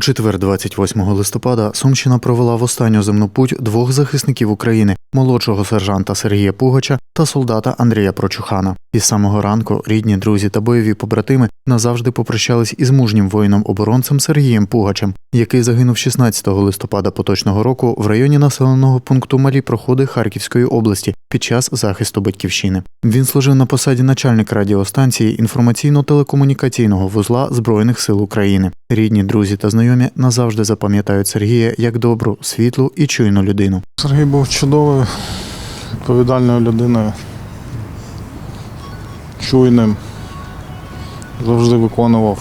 У четвер, 28 листопада, Сумщина провела в останню земну путь двох захисників України молодшого сержанта Сергія Пугача та солдата Андрія Прочухана. Із самого ранку рідні, друзі та бойові побратими назавжди попрощались із мужнім воїном-оборонцем Сергієм Пугачем, який загинув 16 листопада поточного року в районі населеного пункту Малі проходи Харківської області під час захисту батьківщини. Він служив на посаді начальника радіостанції інформаційно-телекомунікаційного вузла Збройних сил України. Рідні, друзі та знайомі назавжди запам'ятають Сергія як добру, світлу і чуйну людину. Сергій був чудовою, відповідальною людиною, чуйним, завжди виконував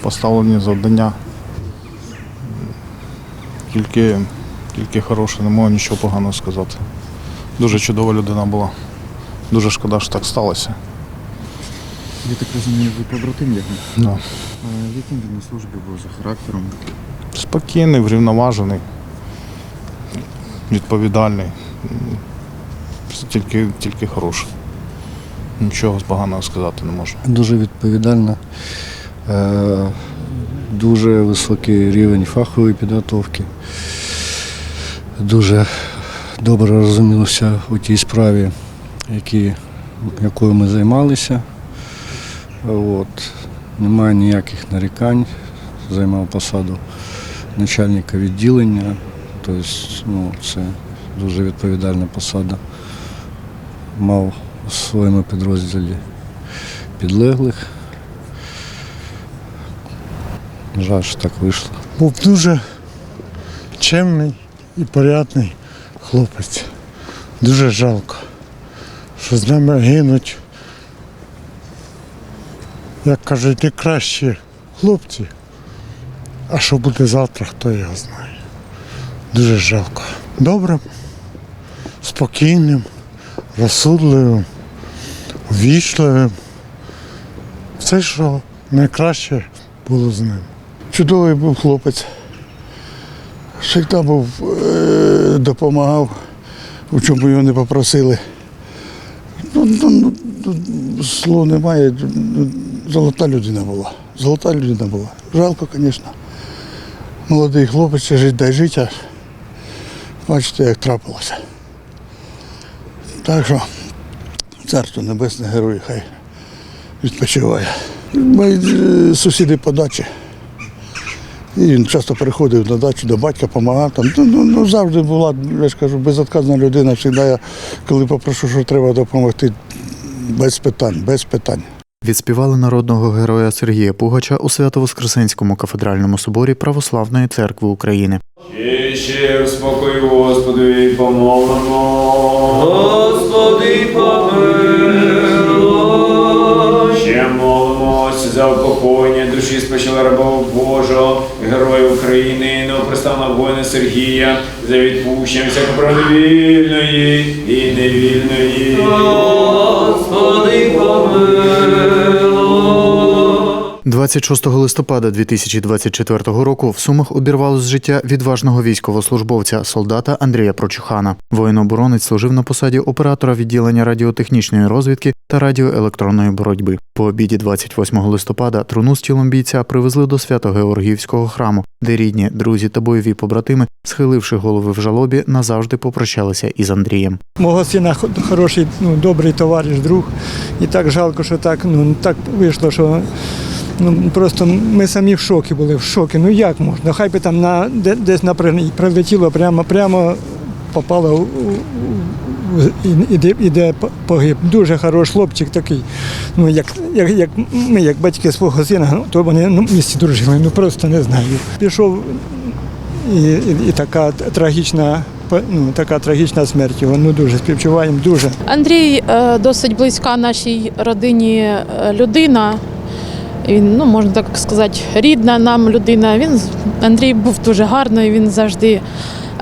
поставлені завдання. Тільки, тільки хороше, не можу нічого поганого сказати. Дуже чудова людина була. Дуже шкода, що так сталося. Я так розумію, ви побратим його. Да. А яким він на службі був за характером? Спокійний, врівноважений, відповідальний. Тільки, тільки хороший. Нічого поганого сказати не можу. дуже відповідальна, е, дуже високий рівень фахової підготовки, дуже добре розумілося у тій справі, які, якою ми займалися. От. Немає ніяких нарікань, займав посаду начальника відділення, тобто ну, це дуже відповідальна посада. Мав у своєму підрозділі підлеглих. Жаль, що так вийшло. був дуже чемний і порядний хлопець. Дуже жалко, що з нами гинуть, як кажуть, не кращі хлопці. А що буде завтра, хто його знає. Дуже жалко. Добрим, спокійним, розсудливим, ввічливим. Все, що найкраще було з ним. Чудовий був хлопець. Завжди був, е, допомагав, у чому його не попросили. Ну, ну, ну, ну, немає. Золота людина була. Золота людина була. Жалко, звісно. Молодий хлопець, жить дай життя. Бачите, як трапилося. Так що царство небесне герой, хай відпочиває. Ми е, сусіди по дачі. І він часто приходив на дачу до батька, допомагав там. Ну, ну, ну, завжди була, я ж кажу, безотказна людина. Завжди я, коли попрошу, що треба допомогти, без питань, без питань. Відспівали народного героя Сергія Пугача у Свято-Воскресенському кафедральному соборі Православної церкви України. І ще в спокою Господи помолимо. Господи помилуй. Ще молимось за упокоєння душі спочила раба Божого, героя України, новоприставного воїна Сергія, за відпущення всякоправдовільної і невільної. 26 листопада 2024 року в Сумах обірвалось життя відважного військовослужбовця, солдата Андрія Прочухана. Воїн-оборонець служив на посаді оператора відділення радіотехнічної розвідки та радіоелектронної боротьби. По обіді 28 листопада труну з тілом бійця привезли до Свято-Георгіївського храму, де рідні, друзі та бойові побратими, схиливши голови в жалобі, назавжди попрощалися із Андрієм. Мого сина хороший, ну, добрий товариш, друг. І так жалко, що так, ну, так вийшло, що ну, просто ми самі в шокі були, в шокі. Ну як можна? Хай би там на, де, десь на прилетіло, прямо, прямо попало і, де, і погиб. Дуже хороший хлопчик такий. Ну, як, як, як ми, як батьки свого сина, то вони ну, в місті дружили, ну просто не знаю. Пішов і, і, і така трагічна, ну, така трагічна смерть його. Ну дуже співчуваємо, дуже. Андрій е, досить близька нашій родині е, людина. Він, ну можна так сказати, рідна нам людина. Він Андрій був дуже гарний, він завжди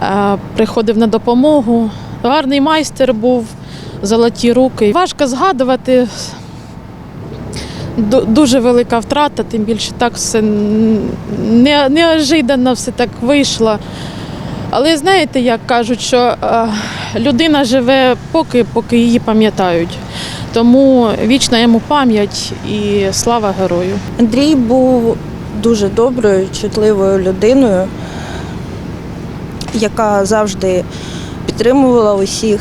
е, приходив на допомогу. Гарний майстер був, золоті руки. Важко згадувати. Дуже велика втрата, тим більше так все не, неожиданно все так вийшло. Але знаєте, як кажуть, що е, людина живе поки, поки її пам'ятають. Тому вічна йому пам'ять і слава герою. Андрій був дуже доброю, чутливою людиною, яка завжди підтримувала усіх.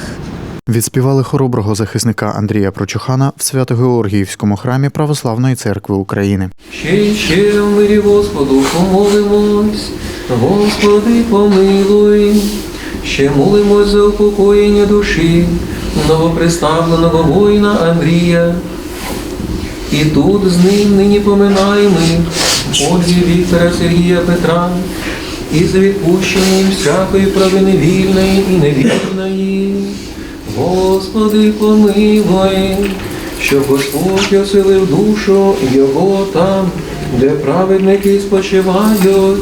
Відспівали хороброго захисника Андрія Прочухана в Свято-Георгіївському храмі Православної церкви України. Ще й ще в мирі Господу помолимось, Господи помилуй, ще молимось за упокоєння душі новоприставленого воїна Андрія. І тут з ним нині поминаємо Ольги Віктора Сергія Петра і за відпущення всякої провини вільної і невільної. Господи помилуй, щоб Господь оселив душу його там, де праведники спочивають.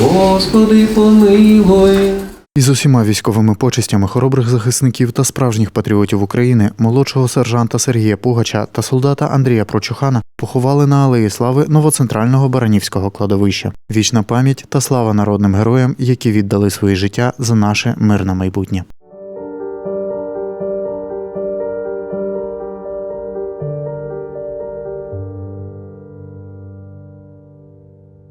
Господи помилуй. Із усіма військовими почестями хоробрих захисників та справжніх патріотів України, молодшого сержанта Сергія Пугача та солдата Андрія Прочухана поховали на алеї слави новоцентрального Баранівського кладовища. Вічна пам'ять та слава народним героям, які віддали своє життя за наше мирне майбутнє.